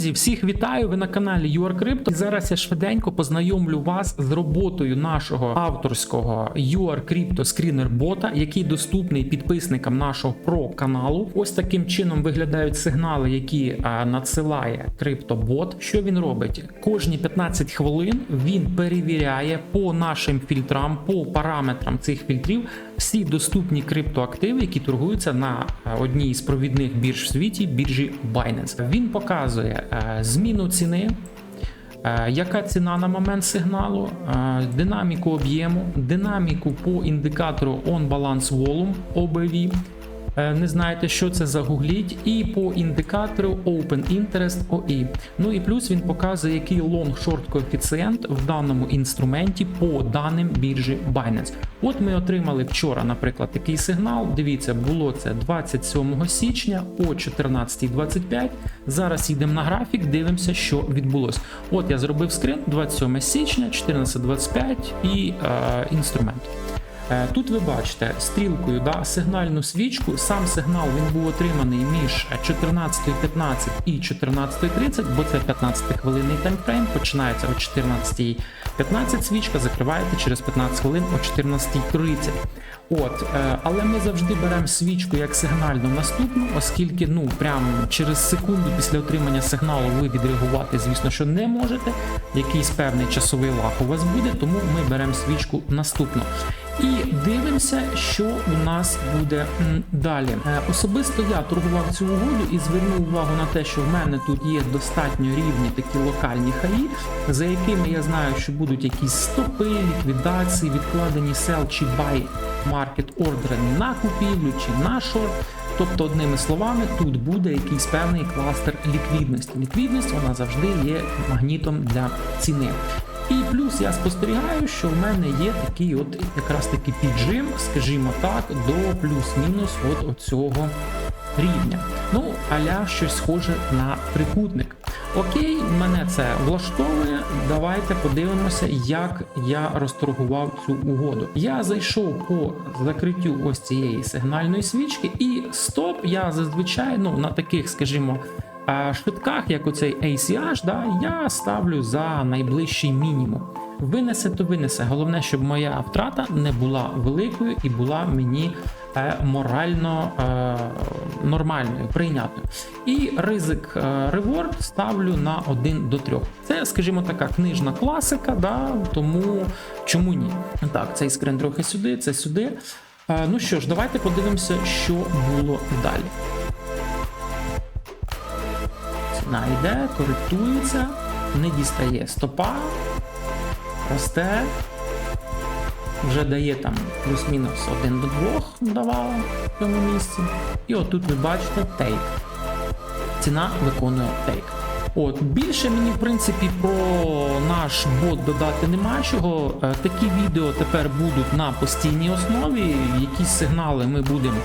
Друзі, всіх вітаю! Ви на каналі UrCrypto. І зараз я швиденько познайомлю вас з роботою нашого авторського UrCrypto Screener бота, який доступний підписникам нашого про каналу. Ось таким чином виглядають сигнали, які а, надсилає криптобот. Що він робить? Кожні 15 хвилин він перевіряє по нашим фільтрам, по параметрам цих фільтрів всі доступні криптоактиви, які торгуються на одній з провідних бірж в світі, біржі Binance. Він показує е, зміну ціни. е, Яка ціна на момент сигналу, е, динаміку об'єму, динаміку по індикатору On Balance Volume OBV. Е, Не знаєте, що це загугліть, і по індикатору Open Interest OE. Ну і плюс він показує, який long-short коефіцієнт в даному інструменті по даним біржі Binance. От ми отримали вчора, наприклад, такий сигнал. Дивіться, було це 27 січня о 14.25. Зараз йдемо на графік, дивимося, що відбулося. От я зробив скрин 27 січня, 14.25 і е, інструмент. Е, Тут ви бачите стрілкою да, сигнальну свічку. Сам сигнал він був отриманий між 14.15 і 14.30, бо це 15 хвилинний таймфрейм. Починається о 14.15 свічка, закриваєте через 15 хвилин о 14.30. От, е, але ми завжди беремо свічку як сигнальну наступну, оскільки ну прям через секунду після отримання сигналу ви відреагувати, звісно, що не можете. Якийсь певний часовий лаг у вас буде, тому ми беремо свічку наступну. І дивимося, що у нас буде далі. Е, Особисто я торгував цю угоду і звернув увагу на те, що в мене тут є достатньо рівні такі локальні хаї, за якими я знаю, що будуть якісь стопи, ліквідації, відкладені sell чи buy маркет ордери на купівлю чи на шорт. Тобто, одними словами, тут буде якийсь певний кластер ліквідності. Ліквідність вона завжди є магнітом для ціни. І плюс я спостерігаю, що в мене є такий от якраз таки піджим, скажімо так, до плюс-мінус от оцього рівня. Ну, аля щось схоже на трикутник. Окей, мене це влаштовує. Давайте подивимося, як я розторгував цю угоду. Я зайшов по закриттю ось цієї сигнальної свічки, і стоп, я зазвичай ну, на таких, скажімо. А швидках, як оцей ACH, да, я ставлю за найближчий мінімум. Винесе, то винесе. Головне, щоб моя втрата не була великою і була мені е, морально е, нормальною, прийнятною. І ризик е, реворд ставлю на 1 до 3. Це, скажімо, така книжна класика, да, тому чому ні? Так, цей скрин трохи сюди, це сюди. Е, ну що ж, давайте подивимося, що було далі. Ціна йде, коректується, не дістає стопа, росте, вже дає там плюс-мінус 1 до 2 давала в цьому місці. І отут ви бачите тейк. Ціна виконує тейк. От більше мені в принципі про наш бот додати нема чого. Е, Такі відео тепер будуть на постійній основі. Якісь сигнали ми будемо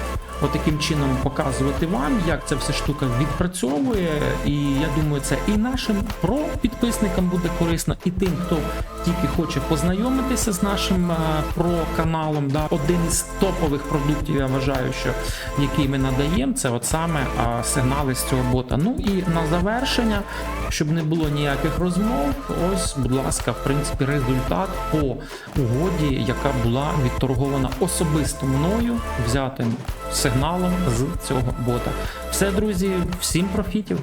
отаким чином показувати вам, як ця вся штука відпрацьовує. І я думаю, це і нашим про підписникам буде корисно, і тим, хто тільки хоче познайомитися з нашим е, про каналом. Да. Один із топових продуктів, я вважаю, що який ми надаємо, це от саме сигнали з цього бота. Ну і на завершення, щоб не було ніяких розмов, ось, будь ласка, в принципі, результат по угоді, яка була відторгована особисто мною, взятим сигналом з цього бота. Все, друзі, всім профітів!